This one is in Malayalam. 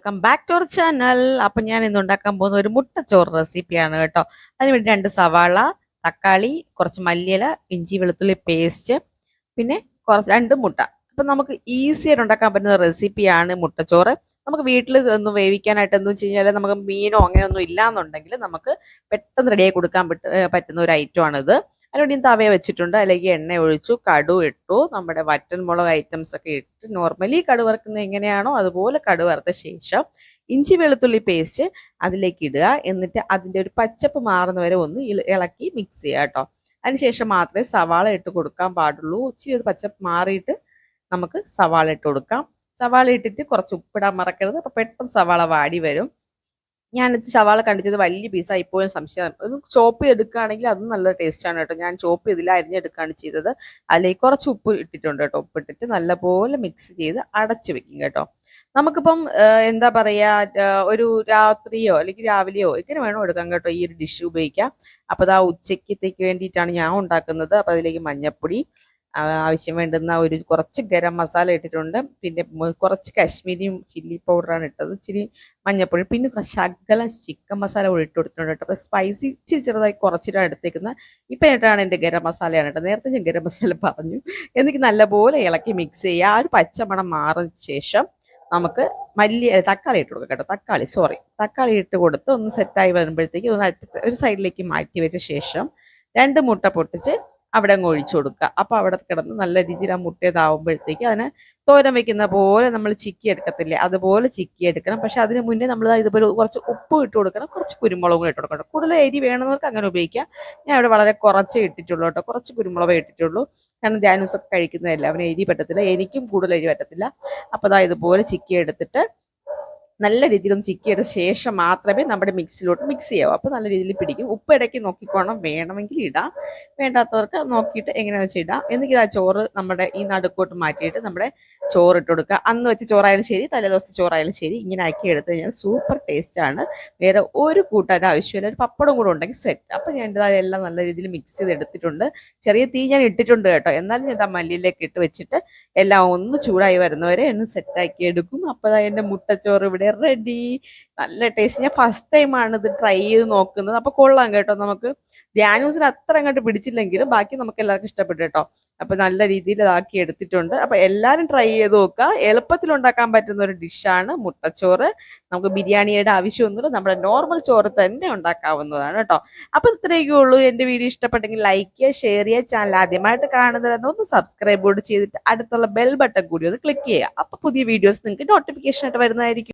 Welcome back to our channel അപ്പം ഞാൻ ഇന്ന് ഉണ്ടാക്കാൻ പോകുന്ന ഒരു മുട്ടച്ചോറ് റെസിപ്പിയാണ് കേട്ടോ. അതിനുവേണ്ടി രണ്ട് സവാള തക്കാളി കുറച്ച് മല്ലിയില ഇഞ്ചി വെളുത്തുള്ളി പേസ്റ്റ് പിന്നെ കുറച്ച് രണ്ട് മുട്ട. അപ്പം നമുക്ക് ഈസി ആയിട്ട് ഉണ്ടാക്കാൻ പറ്റുന്ന റെസിപ്പിയാണ് മുട്ടച്ചോറ്. നമുക്ക് വീട്ടിൽ ഒന്ന് വേവിക്കാനായിട്ട് എന്ന് വെച്ച് കഴിഞ്ഞാൽ നമുക്ക് മീനോ അങ്ങനെയൊന്നും ഇല്ലാന്നുണ്ടെങ്കിൽ നമുക്ക് പെട്ടെന്ന് റെഡിയായി കൊടുക്കാൻ പറ്റുന്ന ഒരു ഐറ്റമാണിത് അതിനുവേണ്ടി ഞാൻ തവയെ വെച്ചിട്ടുണ്ട്. അല്ലെങ്കിൽ എണ്ണ ഒഴിച്ചു കടു ഇട്ടു. നമ്മുടെ വറ്റൻ മുളക് ഐറ്റംസ് ഒക്കെ ഇട്ട് നോർമലി കടു വറുക്കുന്നത് എങ്ങനെയാണോ അതുപോലെ കടു വറുത്ത ശേഷം ഇഞ്ചി വെളുത്തുള്ളി പേസ്റ്റ് അതിലേക്ക് ഇടുക. എന്നിട്ട് അതിന്റെ ഒരു പച്ചപ്പ് മാറുന്ന വരെ ഒന്ന് ഇളക്കി മിക്സ് ചെയ്യുക കേട്ടോ. അതിനുശേഷം മാത്രമേ സവാള ഇട്ട് കൊടുക്കാൻ പാടുള്ളൂ. ഇച്ചിരി ഒരു പച്ചപ്പ് മാറിയിട്ട് നമുക്ക് സവാള ഇട്ട് കൊടുക്കാം. സവാള ഇട്ടിട്ട് കുറച്ച് ഉപ്പിടാൻ മറക്കരുത്. അപ്പോൾ പെട്ടെന്ന് സവാള വാടി വരും. ഞാൻ സവാള കണ്ടിച്ചത് വലിയ പീസാണ് ഇപ്പോഴും സംശയം അത് ചോപ്പ് ചെയ്തെടുക്കുകയാണെങ്കിൽ അതും നല്ല ടേസ്റ്റാണ് കേട്ടോ. ഞാൻ ചോപ്പ് ചെയ്തില്ല അരിഞ്ഞെടുക്കുകയാണ് ചെയ്തത്. അതിലേക്ക് കുറച്ച് ഉപ്പ് ഇട്ടിട്ടുണ്ട് കേട്ടോ. ഉപ്പിട്ടിട്ട് നല്ലപോലെ മിക്സ് ചെയ്ത് അടച്ചു വെക്കും കേട്ടോ. നമുക്കിപ്പം എന്താ പറയുക ഒരു രാത്രിയോ അല്ലെങ്കിൽ രാവിലെയോ ഇങ്ങനെ വേണോ എടുക്കാം കേട്ടോ. ഈ ഒരു ഡിഷ് ഉപയോഗിക്കാം. അപ്പോൾ അത് ആ ഉച്ചക്കത്തേക്ക് വേണ്ടിയിട്ടാണ് ഞാൻ ഉണ്ടാക്കുന്നത്. അപ്പോൾ അതിലേക്ക് മഞ്ഞപ്പൊടി ആവശ്യം വേണ്ടുന്ന ഒരു കുറച്ച് ഗരം മസാല ഇട്ടിട്ടുണ്ട്. പിന്നെ കുറച്ച് കാശ്മീരി ചില്ലി പൗഡറാണ് ഇട്ടത്. ഇച്ചിരി മഞ്ഞപ്പൊടി പിന്നെ ശകലം ചിക്കൻ മസാല കൂടി ഇട്ട് കൊടുത്തിട്ടുണ്ട് കേട്ടോ. അപ്പോൾ സ്പൈസി ഇച്ചിരി ചെറുതായി കുറച്ചിട്ടാണ് എടുത്തേക്കുന്നത്. ഇപ്പം ഏട്ടാണ് എന്റെ ഗരം മസാലയാണ് കേട്ടോ. നേരത്തെ ഞാൻ ഗരം മസാല പറഞ്ഞു. എന്നിട്ട് നല്ലപോലെ ഇളക്കി മിക്സ് ചെയ്യുക. ആ ഒരു പച്ചമണം മാറിയ ശേഷം നമുക്ക് മല്ലി തക്കാളി ഇട്ട് കൊടുക്കാം കേട്ടോ. തക്കാളി സോറി തക്കാളി ഇട്ട് കൊടുത്ത് ഒന്ന് സെറ്റായി വരുമ്പോഴത്തേക്ക് ഒന്ന് ഒരു സൈഡിലേക്ക് മാറ്റി വെച്ച ശേഷം രണ്ട് മുട്ട പൊട്ടിച്ച് അവിടെ അങ്ങ് ഒഴിച്ചു കൊടുക്കുക. അപ്പോൾ അവിടെ കിടന്ന് നല്ല രീതിയിൽ ആ മുട്ടയതാവുമ്പോഴത്തേക്ക് അതിനെ തോരൻ വെക്കുന്ന പോലെ നമ്മൾ ചിക്കി എടുക്കത്തില്ലേ? അതുപോലെ ചിക്കി എടുക്കണം. പക്ഷെ അതിന് മുന്നേ നമ്മൾ ഇതുപോലെ കുറച്ച് ഉപ്പ് ഇട്ട് കൊടുക്കണം. കുറച്ച് കുരുമുളകും ഇട്ട് കൊടുക്കണം. കൂടുതൽ എരി വേണമെന്നവർക്ക് അങ്ങനെ ഉപയോഗിക്കാം. ഞാൻ ഇവിടെ വളരെ കുറച്ച് ഇട്ടിട്ടുള്ളൂ കേട്ടോ. കുറച്ച് കുരുമുളകേ ഇട്ടിട്ടുള്ളൂ. കാരണം ധ്യാനൂസൊക്കെ കഴിക്കുന്നതല്ല അവന് എരി പറ്റത്തില്ല. എനിക്കും കൂടുതൽ എരി പറ്റത്തില്ല. അപ്പോൾ അതാ ഇതുപോലെ ചിക്കി എടുത്തിട്ട് നല്ല രീതിയിൽ ഒന്ന് ചിക്കി എടുത്ത ശേഷം മാത്രമേ നമ്മുടെ മിക്സിലോട്ട് മിക്സ് ചെയ്യാവൂ. അപ്പോൾ നല്ല രീതിയിൽ പിടിക്കും. ഉപ്പ് ഇടയ്ക്ക് നോക്കിക്കോണം. വേണമെങ്കിൽ ഇടാം. വേണ്ടാത്തവർക്ക് നോക്കിയിട്ട് എങ്ങനെയാണെന്ന് വെച്ചാൽ ഇടാം. എന്നിട്ട് ആ ചോറ് നമ്മുടെ ഈ നടുക്കോട്ട് മാറ്റിയിട്ട് നമ്മുടെ ചോറ് ഇട്ട് കൊടുക്കുക. അന്ന് വെച്ച് ചോറായാലും ശരി തലേദിവസം ചോറായാലും ശരി. ഇങ്ങനെ ആക്കി എടുത്തു കഴിഞ്ഞാൽ സൂപ്പർ ടേസ്റ്റാണ് വേറെ ഒരു കൂട്ടാൻ ആവശ്യമില്ല. ഒരു പപ്പടം കൂടെ ഉണ്ടെങ്കിൽ സെറ്റ് അപ്പം ഞാൻ എല്ലാം നല്ല രീതിയിൽ മിക്സ് ചെയ്ത് എടുത്തിട്ടുണ്ട്. ചെറിയ തീ ഞാൻ ഇട്ടിട്ടുണ്ട് കേട്ടോ. എന്നാലും ഞാൻ ആ മല്ലിയിലേക്ക് ഇട്ട് വെച്ചിട്ട് എല്ലാം ഒന്ന് ചൂടായി വരുന്നവരെ ഒന്ന് സെറ്റാക്കി എടുക്കും. അപ്പോൾ എന്റെ മുട്ടച്ചോറ് ഇവിടെ റെഡി നല്ല ടേസ്റ്റ് ഞാൻ ഫസ്റ്റ് ടൈമാണ് ഇത് ട്രൈ ചെയ്ത് നോക്കുന്നത്. അപ്പോൾ കൊള്ളാം കേട്ടോ നമുക്ക്. ധ്യാനൂസിന് അത്ര അങ്ങോട്ട് പിടിച്ചില്ലെങ്കിലും ബാക്കി നമുക്ക് എല്ലാവർക്കും ഇഷ്ടപ്പെട്ടു കേട്ടോ. അപ്പോൾ നല്ല രീതിയിൽ ഇതാക്കി എടുത്തിട്ടുണ്ട്. അപ്പോൾ എല്ലാവരും ട്രൈ ചെയ്ത് നോക്കുക. എളുപ്പത്തിൽ ഉണ്ടാക്കാൻ പറ്റുന്ന ഒരു ഡിഷാണ് മുട്ടച്ചോറ്. നമുക്ക് ബിരിയാണിയുടെ ആവശ്യമൊന്നുമില്ല. നമ്മുടെ നോർമൽ ചോറ് തന്നെ ഉണ്ടാക്കാവുന്നതാണ് കേട്ടോ. അപ്പോൾ ഇത്രയൊക്കെ ഉള്ളൂ. എന്റെ വീഡിയോ ഇഷ്ടപ്പെട്ടെങ്കിൽ ലൈക്ക് ചെയ്യുക ഷെയർ ചെയ്യുക. ചാനൽ ആദ്യമായിട്ട് കാണുന്നതെന്ന് ഒന്ന് സബ്സ്ക്രൈബ് കൂടി ചെയ്തിട്ട് അടുത്തുള്ള ബെൽ ബട്ടൺ കൂടി ഒന്ന് ക്ലിക്ക് ചെയ്യുക. അപ്പോൾ പുതിയ വീഡിയോസ് നിങ്ങൾക്ക് നോട്ടിഫിക്കേഷൻ ആയിട്ട് വരുന്നതായിരിക്കും.